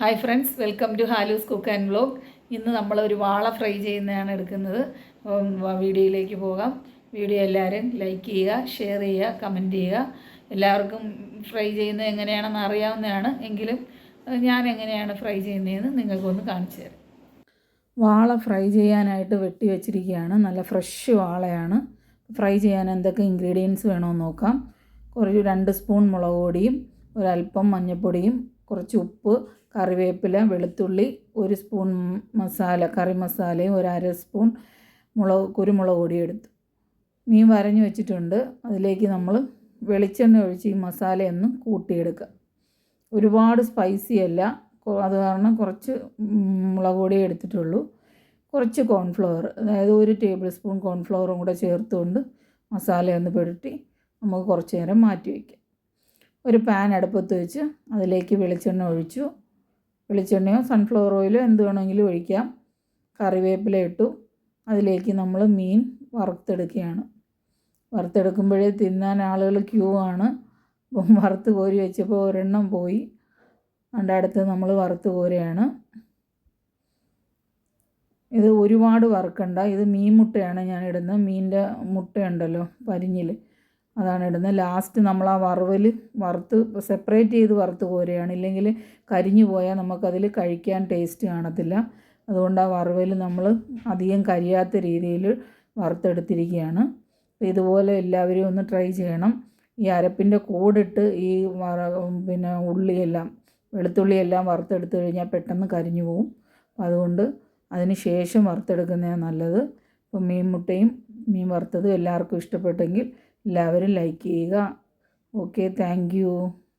Hi friends welcome to Halu's cook and vlog ഇന്ന് നമ്മൾ ഒരു വാള ഫ്രൈ ചെയ്യുന്നതാണ് എടുക്കുന്നത്. വീഡിയോയിലേക്ക് പോകാം. വീഡിയോ എല്ലാവരും ലൈക്ക് ചെയ്യുക ഷെയർ ചെയ്യുക കമന്റ് ചെയ്യുക. എല്ലാവർക്കും ഫ്രൈ ചെയ്യുന്നത് എങ്ങനെയാണെന്ന് അറിയാവുന്നതാണ്. എങ്കിലും ഞാൻ എങ്ങനെയാണ് ഫ്രൈ ചെയ്യുന്നതെന്ന് നിങ്ങൾക്കൊന്ന് കാണിച്ചു തരാം. വാള ഫ്രൈ ചെയ്യാനായിട്ട് വെട്ടി വെച്ചിരിക്കുകയാണ്. നല്ല ഫ്രഷ് വാളയാണ്. ഫ്രൈ ചെയ്യാൻ എന്തൊക്കെ ഇൻഗ്രീഡിയൻസ് വേണമെന്ന് നോക്കാം. കുറച്ച് രണ്ട് സ്പൂൺ മുളക് പൊടിയും ഒരല്പം മഞ്ഞൾപ്പൊടിയും കുറച്ച് ഉപ്പ് കറിവേപ്പില വെളുത്തുള്ളി ഒരു സ്പൂൺ മസാല കറി മസാലയും ഒരു അര സ്പൂൺ മുളക് കുരുമുളക് പൊടി എടുത്തു. മീൻ വരഞ്ഞു വെച്ചിട്ടുണ്ട്. അതിലേക്ക് നമ്മൾ വെളിച്ചെണ്ണ ഒഴിച്ച് ഈ മസാലയൊന്ന് കൂട്ടിയെടുക്കുക. ഒരുപാട് സ്പൈസി അല്ല. അത് കാരണം കുറച്ച് മുളക് പൊടി എടുത്തിട്ടുള്ളൂ. കുറച്ച് കോൺഫ്ലവർ അതായത് ഒരു ടേബിൾ സ്പൂൺ കോൺഫ്ലവറും കൂടെ ചേർത്തുകൊണ്ട് മസാലയൊന്ന് പെടുത്തി നമുക്ക് കുറച്ച് നേരം മാറ്റി വയ്ക്കാം ഒരു പാൻ അടുപ്പത്ത് വെച്ച് അതിലേക്ക് വെളിച്ചെണ്ണ ഒഴിച്ചു. വെളിച്ചെണ്ണയോ സൺഫ്ലവർ ഓയിലോ എന്ത് വേണമെങ്കിലും ഒഴിക്കാം. കറിവേപ്പില ഇട്ടു. അതിലേക്ക് നമ്മൾ മീൻ വറുത്തെടുക്കുകയാണ്. വറുത്തെടുക്കുമ്പോഴേ തിന്നാൻ ആളുകൾ ക്യൂ ആണ്. വറുത്ത് കോരി വെച്ചപ്പോൾ ഒരെണ്ണം പോയി. അതിന്റെ അടുത്ത് നമ്മൾ വറുത്ത് കോരുകയാണ്. ഇത് ഒരുപാട് വറുക്കണ്ട. ഇത് മീൻ മുട്ടയാണ് ഞാൻ ഇടുന്നത് മീനിന്റെ മുട്ടയുണ്ടല്ലോ പരിഞ്ഞിൽ അതാണ് ഇടുന്നത്. ലാസ്റ്റ് നമ്മൾ ആ വറവിൽ വറുത്ത് സെപ്പറേറ്റ് ചെയ്ത് വറുത്ത് കോരുകയാണ് ഇല്ലെങ്കിൽ കരിഞ്ഞു പോയാൽ നമുക്കതിൽ കഴിക്കാൻ ടേസ്റ്റ് കാണത്തില്ല. അതുകൊണ്ട് ആ വറവിൽ നമ്മൾ അധികം കരിയാത്ത രീതിയിൽ വറുത്തെടുത്തിരിക്കുകയാണ്. ഇതുപോലെ എല്ലാവരും ഒന്ന് ട്രൈ ചെയ്യണം. ഈ അരപ്പിന്റെ കൂടിട്ട് ഈ വറ പിന്നെ ഉള്ളിയെല്ലാം വെളുത്തുള്ളിയെല്ലാം വറുത്തെടുത്ത് കഴിഞ്ഞാൽ പെട്ടെന്ന് കരിഞ്ഞു പോകും അതുകൊണ്ട് അതിന് ശേഷം വറുത്തെടുക്കുന്നതാണ് നല്ലത്. അപ്പോൾ മീൻ മുട്ടയും മീൻ വറുത്തതും എല്ലാവർക്കും ഇഷ്ടപ്പെട്ടെങ്കിൽ എല്ലാവരും ലൈക്ക് ചെയ്യുക. Okay thank